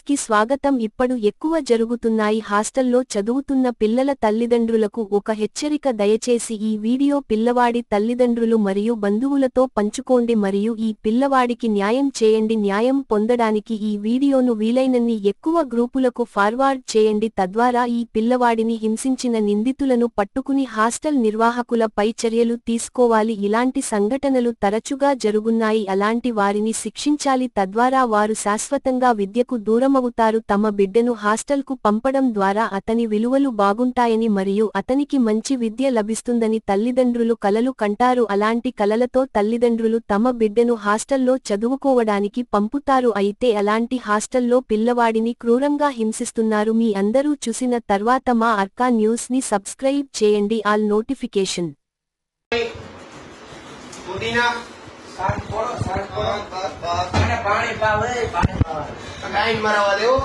కి స్వాగతం ఇప్పుడు ఎక్కువ జరుగుతున్నాయి. హాస్టల్లో చదువుతున్న పిల్లల తల్లిదండ్రులకు ఒక హెచ్చరిక దయచేసి ఈ వీడియో పిల్లవాడి తల్లిదండ్రులు మరియు బంధువులతో పంచుకోండి మరియు ఈ పిల్లవాడికి న్యాయం చేయండి. న్యాయం పొందడానికి ఈ వీడియోను వీలైనన్ని ఎక్కువ గ్రూపులకు ఫార్వార్డ్ చేయండి. తద్వారా ఈ పిల్లవాడిని హింసించిన నిందితులను పట్టుకుని హాస్టల్ నిర్వాహకులపై చర్యలు తీసుకోవాలి. ఇలాంటి సంఘటనలు తరచుగా జరుగున్నాయి. అలాంటి వారిని శిక్షించాలి. తద్వారా వారు శాశ్వతంగా విద్యకు దూరం దూరమవుతారు. తమ బిడ్డను హాస్టల్కు పంపడం ద్వారా అతని విలువలు బాగుంటాయని మరియు అతనికి మంచి విద్య లభిస్తుందని తల్లిదండ్రులు కలలు కంటారు. అలాంటి కలలతో తల్లిదండ్రులు తమ బిడ్డను హాస్టల్లో చదువుకోవడానికి పంపుతారు. అయితే అలాంటి హాస్టల్లో పిల్లవాడిని క్రూరంగా హింసిస్తున్నారు. మీ అందరూ చూసిన తర్వాత మా అర్కా న్యూస్ని సబ్స్క్రైబ్ చేయండి. All notification. సార్ సార్ પાણી પાવે પાણી પાવે. કાઈ મરાવા દેવો